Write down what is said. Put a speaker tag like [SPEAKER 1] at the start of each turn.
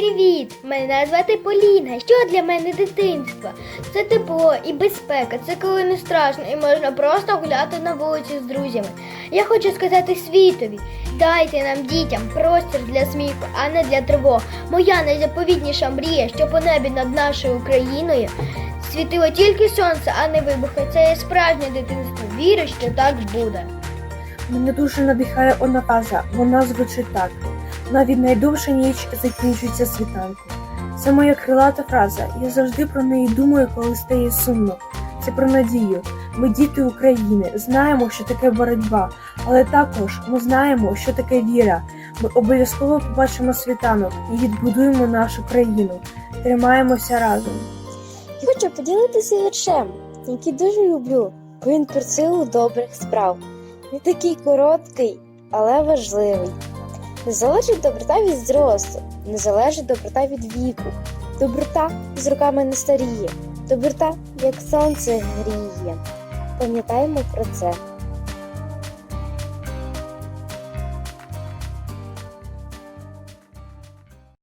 [SPEAKER 1] Привіт! Мене звати Поліна. Що для мене дитинство? Це тепло і безпека. Це коли не страшно і можна просто гуляти на вулиці з друзями. Я хочу сказати світові: дайте нам дітям простір для сміху, а не для тривог. Моя найзаповітніша мрія, щоб у небі над нашою Україною світило тільки сонце, а не вибухи. Це є справжнє дитинство. Вірю, що так буде.
[SPEAKER 2] Мене дуже надихає одна фраза. Вона звучить так: навіть найдовша ніч закінчується світанком. Це моя крилата фраза. Я завжди про неї думаю, коли стає сумно. Це про надію. Ми діти України, знаємо, що таке боротьба, але також ми знаємо, що таке віра. Ми обов'язково побачимо світанок і відбудуємо нашу країну. Тримаємося разом.
[SPEAKER 3] Хочу поділитися віршем, який дуже люблю, бо він про силу добрих справ. Він такий короткий, але важливий. Не залежить доброта від зросту, не залежить доброта від віку. Доброта з руками не старіє, доброта, як сонце гріє. Пам'ятаємо про це.